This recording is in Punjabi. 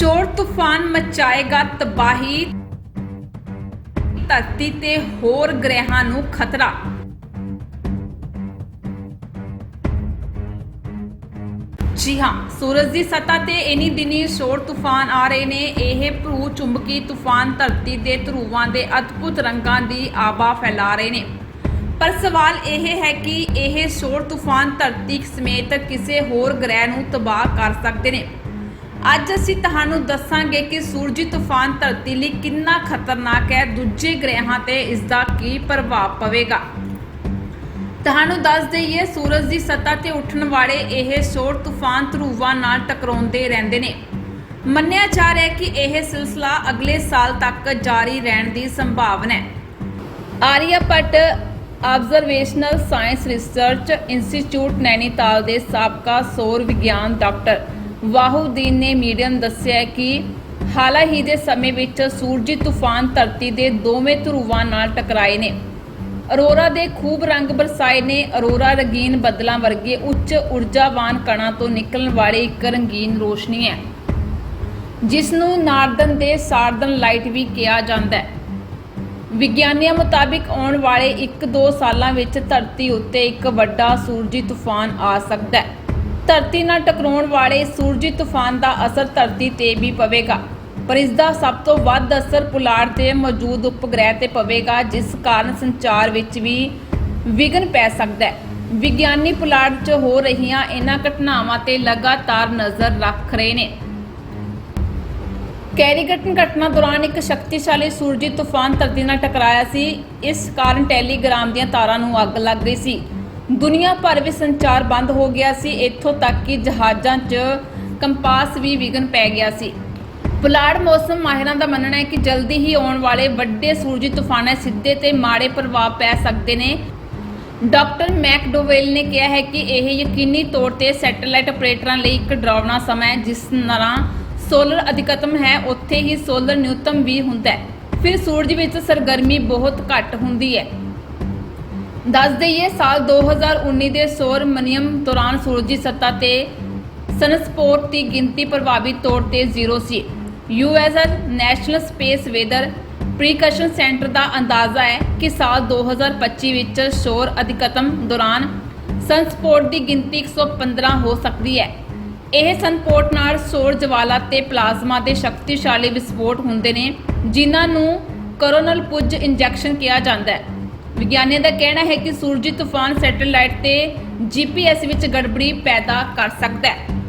ਚੋਰ ਤੂਫਾਨ ਮਚਾਏਗਾ ਤਬਾਹੀ। ਧਰਤੀ ਤੇ ਹੋਰ ਗ੍ਰਹਿਾਂ ਨੂੰ ਖਤਰਾ। ਜੀ ਹਾਂ, ਸੂਰਜ ਦੀ ਸਤ੍ਹਾ ਤੇ ਇਨੀ ਦਿਨੀ ਸ਼ੋਰ ਤੂਫਾਨ ਆ ਰਹੇ ਨੇ। ਇਹ ਭਰੂ ਚੁੰਬਕੀ ਤੂਫਾਨ ਧਰਤੀ ਦੇ ਧਰੂਵਾਂ ਦੇ ਅਦਭੁਤ ਰੰਗਾਂ ਦੀ ਆਬਾ ਫੈਲਾ ਰਹੇ ਨੇ। ਪਰ ਸਵਾਲ ਇਹ ਹੈ ਕਿ ਇਹ ਸ਼ੋਰ ਤੂਫਾਨ ਧਰਤੀ ਸਮੇਤ ਕਿਸੇ ਹੋਰ ਗ੍ਰਹਿ ਨੂੰ ਤਬਾਹ ਕਰ ਸਕਦੇ ਨੇ। ਅੱਜ ਅਸੀਂ ਤੁਹਾਨੂੰ ਦੱਸਾਂਗੇ ਕਿ ਸੂਰਜੀ ਤੂਫਾਨ ਧਰਤੀ ਲਈ ਕਿੰਨਾ ਖਤਰਨਾਕ ਹੈ, ਦੂਜੇ ਗ੍ਰਹਿਾਂ ਤੇ ਇਸ ਦਾ ਕੀ ਪ੍ਰਭਾਵ ਪਵੇਗਾ। ਤੁਹਾਨੂੰ ਦੱਸ ਦਈਏ, ਸੂਰਜ ਦੀ ਸਤ੍ਹਾ ਤੇ ਉੱਠਣ ਵਾਲੇ ਇਹ ਸ਼ੋਰ ਤੂਫਾਨ ਧਰੂਵਾਂ ਨਾਲ ਟਕਰਾਉਂਦੇ ਰਹਿੰਦੇ ਨੇ। ਮੰਨਿਆ ਜਾ ਰਿਹਾ ਹੈ ਕਿ ਇਹ ਸਿਲਸਿਲਾ ਅਗਲੇ ਸਾਲ ਤੱਕ ਜਾਰੀ ਰਹਿਣ ਦੀ ਸੰਭਾਵਨਾ ਹੈ। Aryabhatta observational science research institute Nainital ਦੇ ਸਾਬਕਾ ਸੌਰ ਵਿਗਿਆਨ ਡਾਕਟਰ ਵਾਹੁਦੀਨ ਨੇ ਮੀਡੀਆ ਨੂੰ ਦੱਸਿਆ ਕਿ ਹਾਲ ਹੀ ਦੇ ਸਮੇਂ ਵਿੱਚ ਸੂਰਜੀ ਤੂਫਾਨ ਧਰਤੀ ਦੇ ਦੋਵੇਂ ਧਰੂਵਾਂ ਨਾਲ ਟਕਰਾਏ ਨੇ। ਅਰੋਰਾ ਦੇ ਖੂਬ ਰੰਗ ਬਰਸਾਏ ਨੇ। ਅਰੋਰਾ ਰੰਗੀਨ ਬੱਦਲਾਂ ਵਰਗੇ ਉੱਚ ਊਰਜਾਵਾਨ ਕਣਾਂ ਤੋਂ ਨਿਕਲਣ ਵਾਲੀ ਇੱਕ ਰੰਗੀਨ ਰੋਸ਼ਨੀ ਹੈ ਜਿਸ ਨੂੰ ਨਾਰਦਨ ਦੇ ਸਾਰਦਨ ਲਾਈਟ ਵੀ ਕਿਹਾ ਜਾਂਦਾ ਹੈ। ਵਿਗਿਆਨੀਆਂ ਮੁਤਾਬਿਕ ਆਉਣ ਵਾਲੇ 1-2 ਸਾਲਾਂ ਵਿੱਚ ਧਰਤੀ ਉੱਤੇ ਇੱਕ ਵੱਡਾ ਸੂਰਜੀ ਤੂਫਾਨ ਆ ਸਕਦਾ ਹੈ। ਧਰਤੀ ਨਾਲ ਟਕਰਾਉਣ ਵਾਲੇ ਸੂਰਜੀ ਤੂਫਾਨ ਦਾ ਅਸਰ ਧਰਤੀ ਤੇ ਵੀ ਪਵੇਗਾ। ਪਰ ਇਸ ਦਾ ਸਭ ਤੋਂ ਵੱਧ ਅਸਰ ਪੁਲਾੜ ਤੇ ਮੌਜੂਦ ਉਪਗ੍ਰਹਿ ਤੇ ਪਵੇਗਾ, ਜਿਸ ਕਾਰਨ ਸੰਚਾਰ ਵਿੱਚ ਵੀ ਵਿਘਨ ਪੈ ਸਕਦਾ ਹੈ। ਵਿਗਿਆਨੀ ਪੁਲਾੜ 'ਚ ਹੋ ਰਹੀਆਂ ਇਹਨਾਂ ਘਟਨਾਵਾਂ ਤੇ ਲਗਾਤਾਰ ਨਜ਼ਰ ਰੱਖ ਰਹੇ ਨੇ। ਕੈਰੀਗਟਨ ਘਟਨਾ ਦੌਰਾਨ ਇੱਕ ਸ਼ਕਤੀਸ਼ਾਲੀ ਸੂਰਜੀ ਤੂਫਾਨ ਧਰਤੀ ਨਾਲ ਟਕਰਾਇਆ ਸੀ। ਇਸ ਕਾਰਨ ਟੈਲੀਗ੍ਰਾਮ ਦੀਆਂ ਤਾਰਾਂ ਨੂੰ ਅੱਗ ਲੱਗ ਗਈ ਸੀ। ਦੁਨੀਆ ਭਰ ਵਿੱਚ ਸੰਚਾਰ ਬੰਦ ਹੋ ਗਿਆ ਸੀ। ਇੱਥੋਂ ਤੱਕ ਕਿ ਜਹਾਜ਼ਾਂ 'ਚ ਕੰਪਾਸ ਵੀ ਵਿਘਨ ਪੈ ਗਿਆ ਸੀ। ਪੁਲਾੜ ਮੌਸਮ ਮਾਹਿਰਾਂ ਦਾ ਮੰਨਣਾ ਹੈ ਕਿ ਜਲਦੀ ਹੀ ਆਉਣ ਵਾਲੇ ਵੱਡੇ ਸੂਰਜੀ ਤੂਫਾਨਾਂ ਸਿੱਧੇ ਤੇ ਮਾੜੇ ਪ੍ਰਭਾਵ ਪੈ ਸਕਦੇ ਨੇ। ਡਾਕਟਰ ਮੈਕਡੋਵੈਲ ਨੇ ਕਿਹਾ ਹੈ ਕਿ ਇਹ ਯਕੀਨੀ ਤੌਰ ਤੇ ਸੈਟੇਲਾਈਟ ਆਪਰੇਟਰਾਂ ਲਈ ਇੱਕ ਡਰਾਵਣਾ ਸਮਾਂ ਹੈ, ਜਿਸ ਤਰ੍ਹਾਂ ਸੋਲਰ ਅਧਿਕਤਮ ਹੈ। ਉੱਥੇ ਹੀ ਸੋਲਰ ਨਿਊਤਮ ਵੀ ਹੁੰਦਾ ਹੈ। ਫਿਰ ਸੂਰਜ ਵਿੱਚ ਸਰਗਰਮੀ ਬਹੁਤ ਘੱਟ ਹੁੰਦੀ ਹੈ। ਦੱਸ ਦਈਏ, ਸਾਲ 2019 ਦੇ ਸੌਰ ਮਨੀਅਮ ਦੌਰਾਨ ਸੂਰਜੀ ਸੱਤਾ ਤੇ ਸਨਸਪੋਰਟ ਦੀ ਗਿਣਤੀ ਪ੍ਰਭਾਵੀ ਤੌਰ ਤੇ ਜ਼ੀਰੋ ਸੀ। US national space weather prediction centre ਦਾ ਅੰਦਾਜ਼ਾ ਹੈ ਕਿ ਸਾਲ 2025 ਵਿੱਚ ਸ਼ੋਰ ਅਧਿਕਤਮ ਦੌਰਾਨ ਸਨਸਪੋਰਟ ਦੀ ਗਿਣਤੀ 115 ਹੋ ਸਕਦੀ ਹੈ। ਇਹ ਸਨਸਪੋਰਟ ਨਾਲ ਸੌਰ ਜਵਾਲਾ ਤੇ ਪਲਾਜ਼ਮਾ ਦੇ ਸ਼ਕਤੀਸ਼ਾਲੀ ਵਿਸਫੋਟ ਹੁੰਦੇ ਨੇ, ਜਿਨ੍ਹਾਂ ਨੂੰ ਕੋਰੋਨਲ ਪੁੱਜ ਇੰਜੈਕਸ਼ਨ ਕਿਹਾ ਜਾਂਦਾ ਹੈ। ਵਿਗਿਆਨੀਆਂ ਦਾ ਕਹਿਣਾ ਹੈ ਕਿ ਸੂਰਜੀ ਤੂਫਾਨ ਸੈਟੇਲਾਈਟ ਤੇ ਜੀਪੀਐਸ ਵਿੱਚ ਗੜਬੜੀ ਪੈਦਾ ਕਰ ਸਕਦਾ ਹੈ।